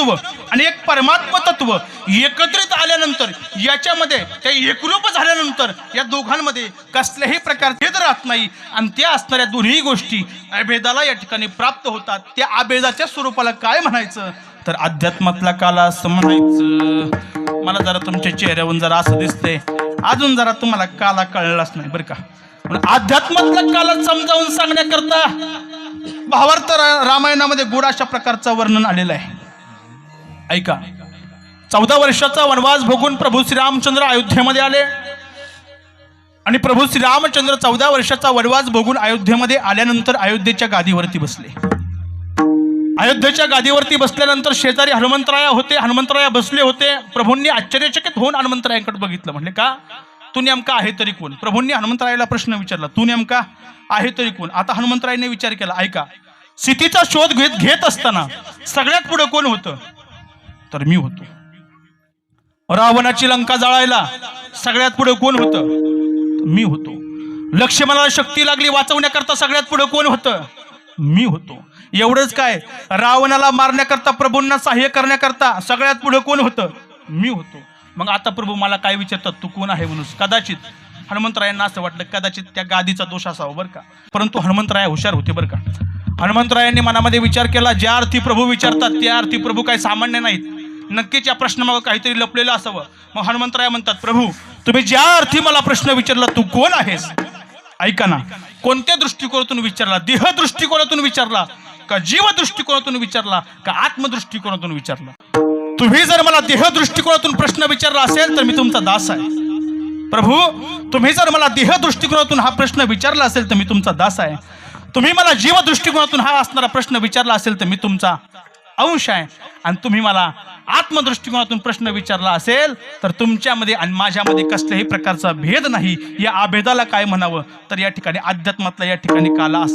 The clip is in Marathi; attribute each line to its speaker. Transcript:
Speaker 1: आणि एक परमात्म तत्व एकत्रित आल्यानंतर याच्यामध्ये ते एकरूप झाल्यानंतर या दोघांमध्ये कसल्याही प्रकारचे भेद राहत नाही. आणि त्या असणाऱ्या दोन्ही गोष्टी अभेदाला या ठिकाणी प्राप्त होतात. त्या अभेदाच्या स्वरूपाला काय म्हणायचं? तर अध्यात्मातला काला असं म्हणायचं. मला जरा तुमच्या चेहऱ्यावरून जरा असं दिसतंय. अजून जरा तुम्हाला काला कळलाच नाही बरं का. अध्यात्मातला काला समजावून सांगण्याकरता भावार्थ रामायणामध्ये गोड अशा प्रकारचं वर्णन आलेलं आहे. ऐका. चौदा वर्षाचा वनवास भोगून प्रभू श्रीरामचंद्र अयोध्येमध्ये आले. आणि प्रभू श्रीरामचंद्र चौदा वर्षाचा वनवास भोगून अयोध्येमध्ये आल्यानंतर अयोध्येच्या गादीवरती बसले. अयोध्येच्या गादीवरती बसल्यानंतर शेजारी हनुमंतराया होते. हनुमंतराया बसले होते. प्रभूंनी आश्चर्यचकित होऊन हनुमंतरायांकडे बघितलं. म्हणले का? तू नेमका आहे तरी कोण? प्रभूंनी हनुमंतरायाला प्रश्न विचारला तू नेमका आहे तरी कोण? आता हनुमंतरायने विचार केला ऐका. स्थितीचा शोध घेत घेत असताना सगळ्यात पुढे कोण होतं? तर मी होतो. रावणाची लंका जाळायला सगळ्यात पुढे कोण होतं? मी होतो. लक्ष्मणाला शक्ती लागली वाचवण्याकरता सगळ्यात पुढे कोण होतं? मी होतो. एवढंच काय? रावणाला मारण्याकरता प्रभूंना सहाय्य करण्याकरता सगळ्यात पुढे कोण होतं? मी होतो. मग आता प्रभू मला काय विचारतात? तू कोण आहे म्हणून? कदाचित हनुमंतरायांना असं वाटलं कदाचित त्या गादीचा दोष असावा बरं का? परंतु हनुमंतराया हुशार होते बरं का? हनुमंतरायांनी मनामध्ये विचार केला ज्या अर्थी प्रभू विचारतात त्या अर्थी प्रभू काही सामान्य नाहीत. नक्कीच या प्रश्नामागं काहीतरी लपलेलं असावं. मग हनुमंतराय म्हणतात प्रभू तुम्ही ज्या अर्थी मला प्रश्न विचारला तू कोण आहेस? ऐका ना कोणत्या दृष्टिकोनातून विचारला? देह दृष्टिकोनातून विचारला? का जीव दृष्टिकोनातून विचारला? का आत्मदृष्टिकोनातून विचारला? तुम्ही जर मला देह दृष्टिकोनातून प्रश्न विचारला असेल तर मी तुमचा दास आहे. प्रभू तुम्ही जर मला देह दृष्टिकोनातून हा प्रश्न विचारला असेल तर मी तुमचा दास आहे. तुम्ही मला जीव दृष्टिकोनातून हा असणारा प्रश्न विचारला असेल तर मी तुमचा अंश आहे. आणि तुम्ही मला आत्मदृष्टिकोनातून प्रश्न विचारला असेल तर तुमच्यामध्ये आणि माझ्यामध्ये कसल्याही प्रकारचा भेद नाही. या अभेदाला काय म्हणावं? तर या ठिकाणी अध्यात्मातला या ठिकाणी काला असं